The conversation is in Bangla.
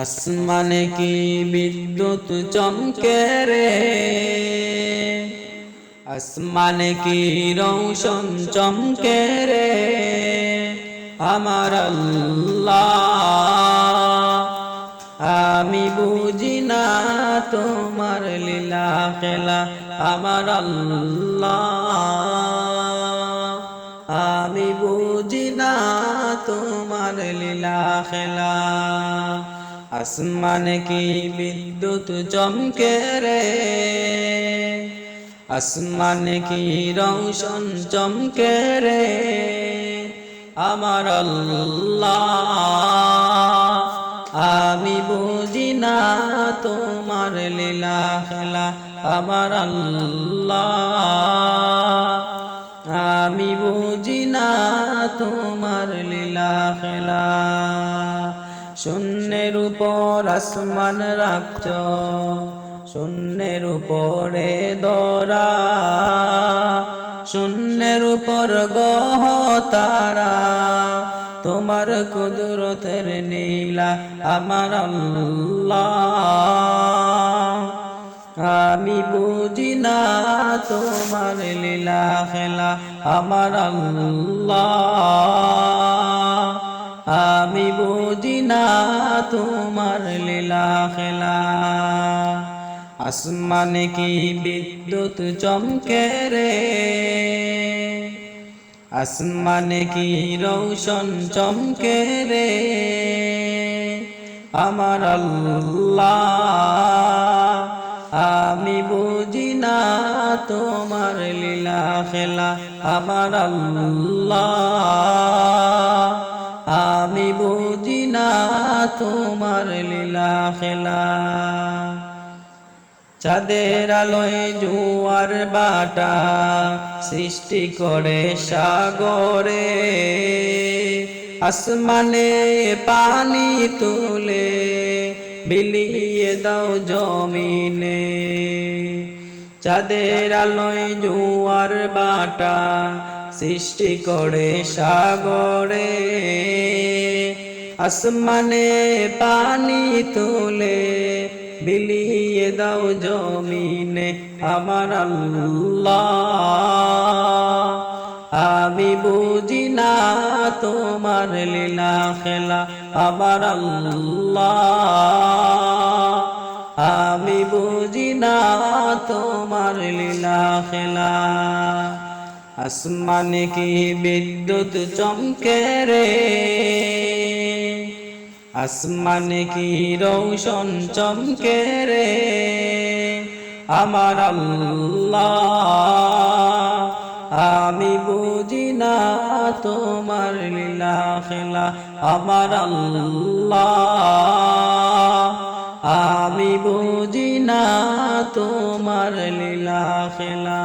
আসমানে কি বিদ্যুৎ চমকে রে? আসমানে কি রৌশন চমকে রে? আমার আমি বুঝি না তোমার লীলা খেলা। আমার আমি বুঝি না তোমার লীলা খেলা। আসমানে কি বিদ্যুৎ চমকে রে? আসমানে কি রৌশন চমকে রে? আমার আমি বুঝি না তোমার লীলা খেলা। আমার আমি বুঝি না তোমার লীলা খেলা। শূন্যের উপর আসমান রাখছ, শূন্যের উপরে দরা, শূন্যের উপর গহ তারা, তোমার কুদরতের নীলা আমার আমি বুঝি না তোমার লীলা খেলা আমার আল্লাহ। আমি বুঝি না তোমার লীলা খেলা। আসমানে কি বিদ্যুৎ চমকে রে? আসমানে কি রৌশন চমকে রে? আমার আল্লাহ, আমি বুঝি না তোমার লীলা খেলা। আমার আল্লাহ তোমার লীলা খেলা। চাঁদের আলোয় জুয়ার বাটা সৃষ্টি করে সাগরে। আসমানে পানি তুলে বিলিয়ে দাও জমিনে। চাঁদের আলোয় জুয়ার বাটা সৃষ্টি করে সাগরে। আসমানে পানি তোলে, বিলিয়ে দাও জমিনে আমার আল্লাহ। আমি বুঝি না তোমার লীলা খেলা আমার আল্লাহ। আমি বুঝি না তোমার লীলা খেলা। আসমানে কি বিদ্যুৎ চমকে রে? আসমানে কি রৌশন চমকে রে? আমার আমি বুঝি না তোমার লীলা খেলা। আমার আমি বুঝি না তোমার লীলা খেলা।